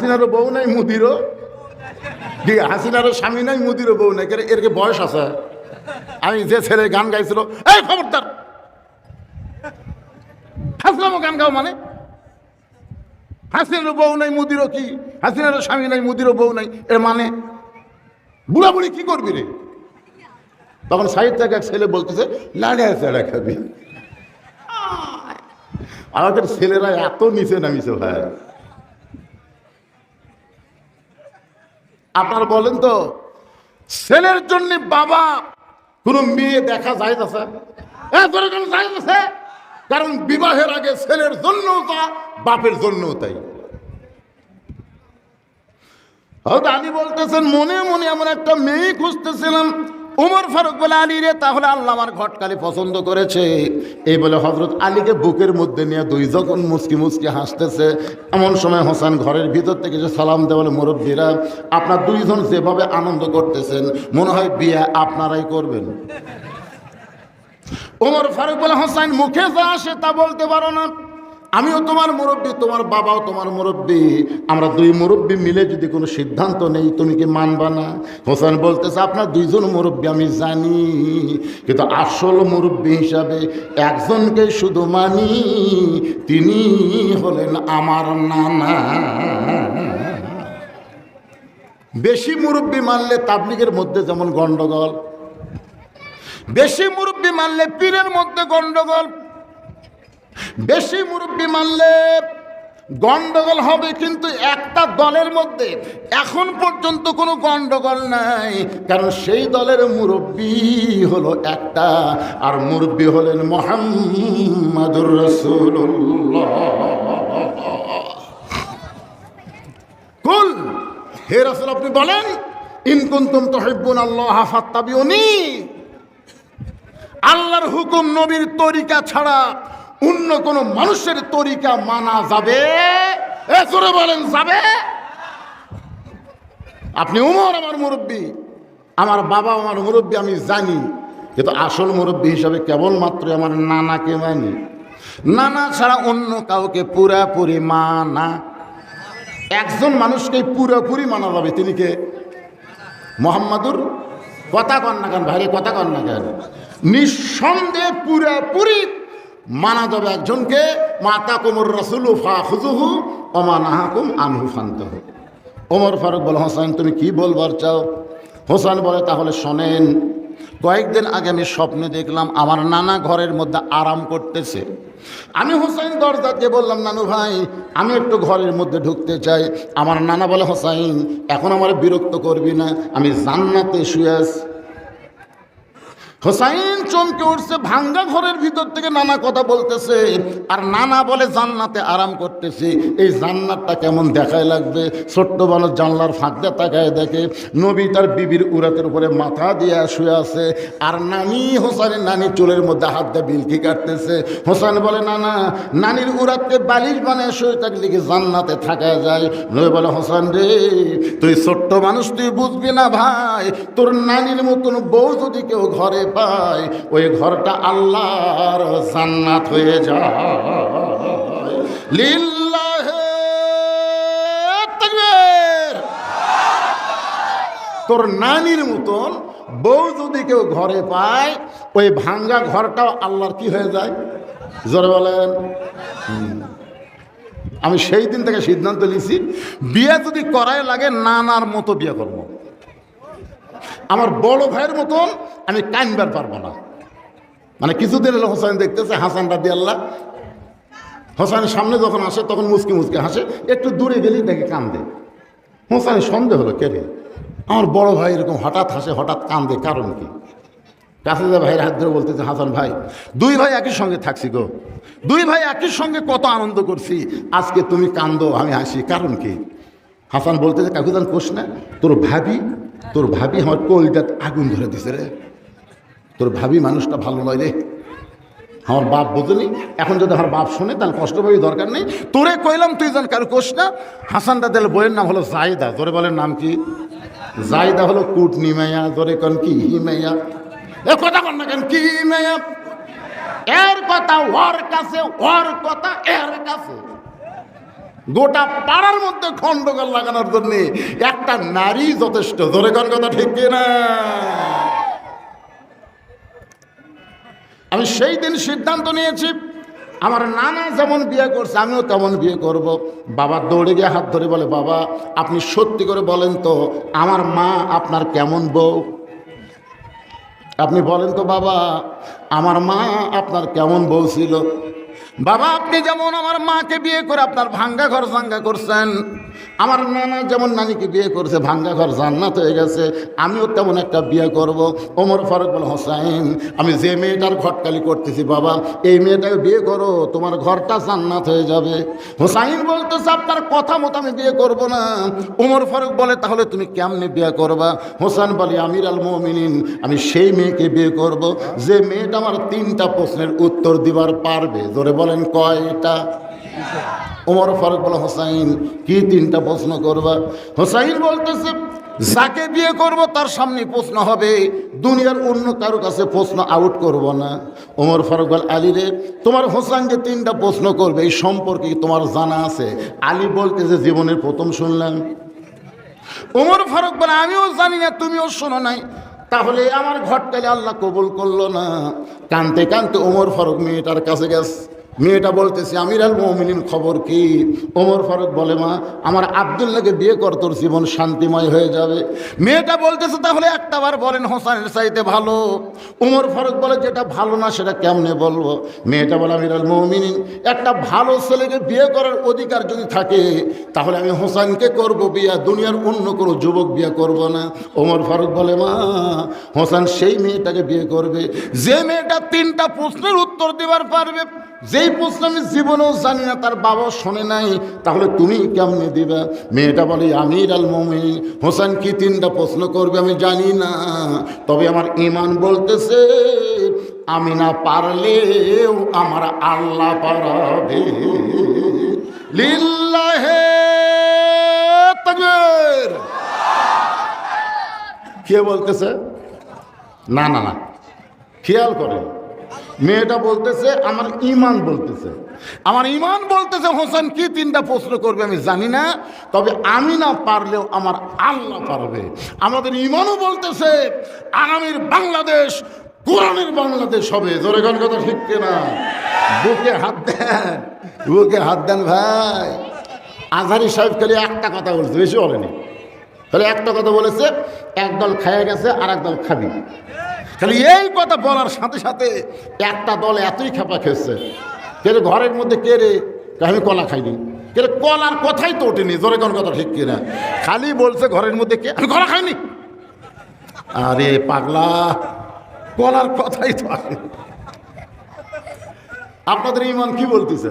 হাসিনারও বউ নাই, মুদিরও। ঠিক হাসিনারও স্বামী নাই, মুদিরও বউ নাই কেন এর বয়স আছে? আমি যে ছেলে গান গাইছিল, এই খবরদার! হাসলামও গান গাও মানে? হাসিনারও বউ নাই, মুদিরও কি? হাসিনারও স্বামী নাই, মুদিরও বউ নাই, এর মানে? বুড়া বুড়ি কি করবি রে? তখন সাইড থেকে এক ছেলে বলতেছে, লাড়া চাড়া খাবি। আমাদের ছেলেরা এত নিচে নামিছে ভাই। আপনার বলেন তো, ছেলের জন্য বাবা কোন মেয়ে দেখা যায় যায় না কারণ বিবাহের আগে ছেলের জন্য তা, বাপের জন্য তাই। আলী বলতেছেন, মনে মনে আমার একটা মেয়ে খুঁজতেছিলাম উমর ফারুক বলে, আলী রে, তাহলে আল্লাহ আমার ঘটকালি পছন্দ করেছে। এই বলে হজরত আলীকে বুকের মধ্যে নিয়ে দুই যখন মুসকি মুসকি হাসতেছে, এমন সময় হোসেন ঘরের ভিতর থেকে যে সালাম দেওয়া বলে, মুরব্বীরা, আপনার দুইজন যেভাবে আনন্দ করতেছেন, মনে হয় বিয়ে আপনারাই করবেন। ওমর ফারুক বলে, হোসেন, মুখে যা আসে তা বলতে পারো না। আমিও তোমার মুরব্বী, তোমার বাবাও তোমার মুরব্বী। আমরা দুই মুরব্বী মিলে যদি কোনো সিদ্ধান্ত নেই, তুমি কি মানবা না? হোসেন বলতেছে, আপনার দুইজন মুরব্বী আমি জানি, কিন্তু আসল মুরব্বী হিসাবে একজনকে শুধু মানি, তিনি হলেন আমার নানা। বেশি মুরব্বী মানলে তাবলিগের মধ্যে যেমন গন্ডগোল, বেশি মুরব্বী মানলে পীরের মধ্যে গন্ডগোল বেশি মুরব্বী মানলে গন্ডগোল হবে কিন্তু একটা দলের মধ্যে এখন পর্যন্ত কোনো গন্ডগোল নাই। কারণ সেই দলের মুরব্বী হলো একটা, আর মুরব্বী হলেন মোহাম্মদুর রসুল্লাহ কুল, হে রসুল, আপনি বলেন ইনকুন্তুম তো হেব্বুন আল্লাহ ফাত্তাবিউনি। আল্লাহর হুকুম নবীর তরিকা ছাড়া অন্য কোন মানুষের তরিকা মানা যাবে? বলেন, যাবে? আপনি উমর আমার মুরব্বী, আমার বাবা আমার মুরব্বী, আমি জানি। কিন্তু আসল মুরব্বী হিসাবে কেবলমাত্র আমার নানাকে মানি নানা ছাড়া অন্য কাউকে পুরাপুরি মানা। একজন মানুষকে পুরোপুরি মানা যাবে। তিনি কে? মোহাম্মদুর? কথা কন না কেন ভাইরে, কথা কন না কেন? নিঃসন্দেহে পুরোপুরি মানা যাবে একজনকে মাতা কুমর রসুল ফা খুজুহু অমানাহাকুম আনহু ফান্তহু। ওমর ফারুক বলে হোসেন তুমি কি বলবার চাও? হোসেন বলে, তাহলে শোনেন, কয়েকদিন আগে আমি স্বপ্নে দেখলাম আমার নানা ঘরের মধ্যে আরাম করতেছে। আমি হোসাইন দরজা দিয়ে বললাম, নানু ভাই, আমি একটু ঘরের মধ্যে ঢুকতে চাই। আমার নানা বলে, হোসাইন, এখন আমার বিরক্ত করবি না, আমি জান্নাতে শুয়ে আছি। হোসাইন চমকে উঠছে, ভাঙ্গা ঘরের ভিতর থেকে নানা কথা বলতেছে। আর নানা বলে, জান্নাতে আরাম করতেছে। এই জান্নাতটা কেমন দেখায় লাগবে? ছোট্ট মানুষ জানলার ফাঁক তাকায় দেখে, নবী তার বিবির উরাতের উপরে মাথা দিয়ে শুয়ে আছে। আর নানি হোসানের নানি চুলের মধ্যে হাত দিয়ে বিলকি কাটতেছে। হোসান বলে, নানা, নানির উরাতকে বালিশ বানায় শুয়ে থাকলে কি জান্নাতে থাকা যায়? নবী বলে হোসান রে, তুই ছোট্ট মানুষ, তুই বুঝবি না ভাই? তোর নানির মতন বউ যদি কেউ ঘরে পায় ওই ঘরটা আল্লাহর জান্নাত হয়ে যায়। লিল্লাহে তোর নানির মতন বউ যদি কেউ ঘরে পায়, ওই ভাঙ্গা ঘরটাও আল্লাহর কি হয়ে যায়? জোরে বলেন। আমি সেই দিন থেকে সিদ্ধান্ত নিয়েছি, বিয়ে যদি করাই লাগে, নানার মতো বিয়ে করব। আমার বড় ভাইয়ের মতন আমি কানবার পারব না। মানে কিছুদিন হলো হোসেন দেখতেছে, হাসান রাদি আল্লাহ হোসেনের সামনে যখন আসে, তখন মুসকি মুসকি হাসে, একটু দূরে গেলেই দেখে কান্দে। হোসেনের সন্দেহ হলো, কে রে? আমার বড় ভাই এরকম হঠাৎ হাসে, হঠাৎ কান্দে, কারণ কি? কাছে যা ভাইয়ের হাত ধরে বলতেছে, হাসান ভাই, দুই ভাই একই সঙ্গে থাকছি গো। দুই ভাই একই সঙ্গে কত আনন্দ করছি। আজকে তুমি কান্দো, আমি হাসি, কারণ কি? হাসান বলতেছে কাকুদান কোষ না, তোর ভাবি তোর ভাবি আমার কলজাত আগুন ধরে দিছে রে। তোর ভাবি মানুষটা ভালো নয় রে। আমার বাপ বোঝেনি? এখন যদি আমার বাপ শোনে, তাহলে কষ্ট পাবি, দরকার নেই। তোরে কইলাম, তুই যেন কারও কোষ না। হাসানটা দিল বইয়ের নাম হলো জায়দা। তোরে বলেন নাম কি? জায়দা হলো কুট নিমাইয়া জোরে কন কি? হিমাইয়া এ কথা কন না কেন? কি হিমাইয়া এর কথা, ওর কাছে, ওর কথা, এর কাছে। গোটা পাড়ার মধ্যে খণ্ডকাল লাগানোর জন্য একটা নারী যথেষ্ট। ধরে কোন কথা ঠিক না আমি সেই দিন সিদ্ধান্ত নিয়েছি, আমার নানা যেমন বিয়ে করছে, আমিও তেমন বিয়ে করব। বাবা দৌড়ে গিয়ে হাত ধরে বলে, বাবা, আপনি সত্যি করে বলেন তো, আমার মা আপনার কেমন বউ? আপনি বলেন তো, বাবা, আমার মা আপনার কেমন বউ ছিল? বাবা, আপনি যেমন আমার মাকে বিয়ে করে আপনার ভাঙ্গা ঘর জাঙ্গা করছেন, আমার নানা যেমন নানিকে বিয়ে করছে, ভাঙ্গা ঘর জান্নাত হয়ে গেছে, আমিও তেমন একটা বিয়ে করব। ওমর ফারুক বল, হোসাইন, আমি যে মেয়েটার ঘটকালি করতেছি, বাবা, এই মেয়েটাকে বিয়ে করো, তোমার ঘরটা জান্নাত হয়ে যাবে। হোসাইন বলতেছে, আপনার কথা মতো আমি বিয়ে করব না। ওমর ফারুক বলে, তাহলে তুমি কেমনে বিয়ে করবা? হোসেন বলে, আমির আল মোমিনিন, আমি সেই মেয়েকে বিয়ে করব। যে মেয়েটা আমার তিনটা প্রশ্নের উত্তর দিবার পারবে জোরে বলেন কয়টা? ওমর ফারুক বলে, হোসাইন, কি তিনটা প্রশ্ন করবা? হোসাইন বলতেছে, যাকে বিয়ে করব তার সামনে প্রশ্ন হবে। দুনিয়ার অন্য কারও কাছে প্রশ্ন আউট করব না। ওমর ফারুক বল, আলী রে, তোমার হোসাইন যে তিনটা প্রশ্ন করবে, এই সম্পর্কে তোমার জানা আছে? আলী বলতেছে, জীবনের প্রথম শুনলাম। ওমর ফারুক বলে, আমিও জানি না, তুমিও শোনো নাই। তাহলে আমার ঘটকালে আল্লাহ কবুল করল না। কানতে কানতে ওমর ফারুক মেয়েটার কাছে গেছে। মেয়েটা বলতেছে, আমির আল মোমিনিন, খবর কি? ওমর ফারুক বলে, মা, আমার আবদুল্লাহকে বিয়ে কর, তোর জীবন শান্তিময় হয়ে যাবে। মেয়েটা বলতেছে, তাহলে একটা বার বলেন হোসানের চাইতে ভালো। ওমর ফারুক বলে, যেটা ভালো না, সেটা কেমনে বলব? মেয়েটা বলে, আমির আল মোমিনিন, একটা ভালো ছেলেকে বিয়ে করার অধিকার যদি থাকে, তাহলে আমি হোসাইনকে করব বিয়া, দুনিয়ার অন্য কোনো যুবক বিয়ে করব না। ওমর ফারুক বলে, মা, হোসেন সেই মেয়েটাকে বিয়ে করবে। যে মেয়েটা তিনটা প্রশ্নের উত্তর দেবার পারবে। যেই প্রশ্ন আমি জীবনেও জানি না, তার বাবা শোনে নাই, তাহলে তুমি কেমনে দিবা? মেয়েটা বলে, আমির আল মোমিন হোসেন কি তিনটা প্রশ্ন করবে আমি জানি না। তবে আমার ইমান বলতেছে, আমি না পারলেও আমার আল্লাহ পারাবে। লিল্লাহে কে বলতেছে? না না না। খেয়াল করেন। মেয়েটা বলতেছে, আমার ইমান বলতেছে। আমার ইমান বলতেছে, হোসেন, কি তিনটা প্রশ্ন করবে আমি জানি না, তবে আমি না পারলেও আমার আল্লাহ পারবে। আমাদের ইমানও বলতেছে, আগামীর বাংলাদেশ, কোরআনের বাংলাদেশ হবে। জোরে গান কথা ঠিক না বুকে হাত দেন, বুকে হাত দেন ভাই। আজহারি সাহেব খালি একটা কথা বলছে, বেশি বলেনি। তাহলে একটা কথা বলেছে, একদল খাইয়া গেছে আর একদল খাবি। খালি এই কথা বলার সাথে সাথে একটা দল এতই খেপা খেয়েছে কে ঘরের মধ্যে কে রে? আমি কলা খাইনি। কে কলার কথাই তো ওঠেনি, জোরে কোন কথা ঠিক কিনা? খালি বলছে ঘরের মধ্যে কে? আমি কলা খাইনি। আরে পাগলা, কলার কথাই তো আপনাদের ইমান কি বলতেছে?